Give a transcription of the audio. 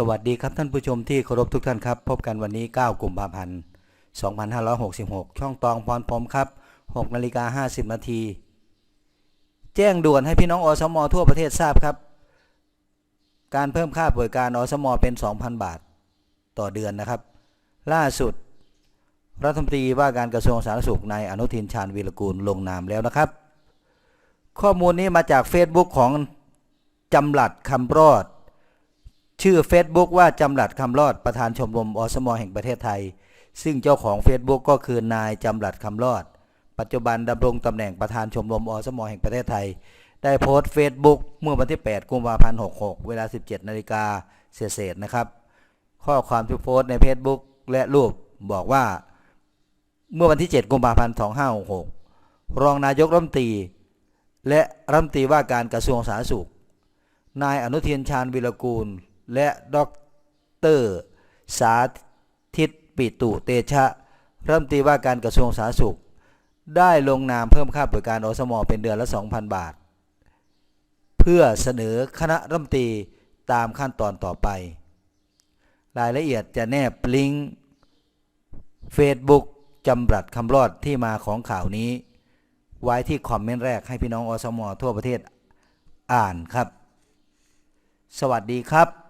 สวัสดีครับท่านผู้ชมที่เคารพทุกท่านครับ พบกันวันนี้ 9กุมภาพันธ์ 2566 ช่องตองพรพรมครับ6นาฬิกา50 นาที แจ้งด่วนให้พี่น้องอสมอทั่วประเทศทราบครับ การเพิ่มค่าบริการอสมอเป็น 2,000 บาทต่อเดือนนะครับ ล่าสุด รัฐมนตรีว่าการกระทรวงสาธารณสุขนายอนุทินชาญวีรกูลลงนามแล้วนะครับ ข้อมูลนี้มาจาก Facebook ของจำหลัดคำรอด ชื่อ Facebook ว่าจำหลัดคำรอดประธานชมรมอสมแห่งประเทศไทย ซึ่งเจ้าของ Facebook ก็คือนายจำหลัดคำรอด ปัจจุบันดำรงตำแหน่งประธานชมรมอสมแห่งประเทศไทย ได้โพสต์ Facebook เมื่อวันที่ 8 กุมภาพันธ์ 66 เวลา 17 นาฬิกาเศษนะครับ ข้อความที่โพสต์ใน Facebook และรูปบอกว่า เมื่อวันที่ 7 กุมภาพันธ์ 2566 รองนายกรัฐมนตรี และรัฐมนตรีว่าการกระทรวงสาธารณสุข นายอนุทินชาญวิรกูล และดอกเตอรสาธิตปิตุเตชะรัฐมนตรีว่าการกระทรวงสาธารณสุข ได้ลงนามเพิ่มค่าบริการอสมอเป็นเดือนละ 2,000 บาท เพื่อเสนอคณะรัฐมนตรีตามขั้นตอนต่อไป รายละเอียดจะแนบลิงก์ Facebook จำรัดคำรอดที่มาของข่าวนี้ ไว้ที่คอมเมนต์แรกให้พี่น้องอสมอทั่วประเทศอ่านครับ สวัสดีครับ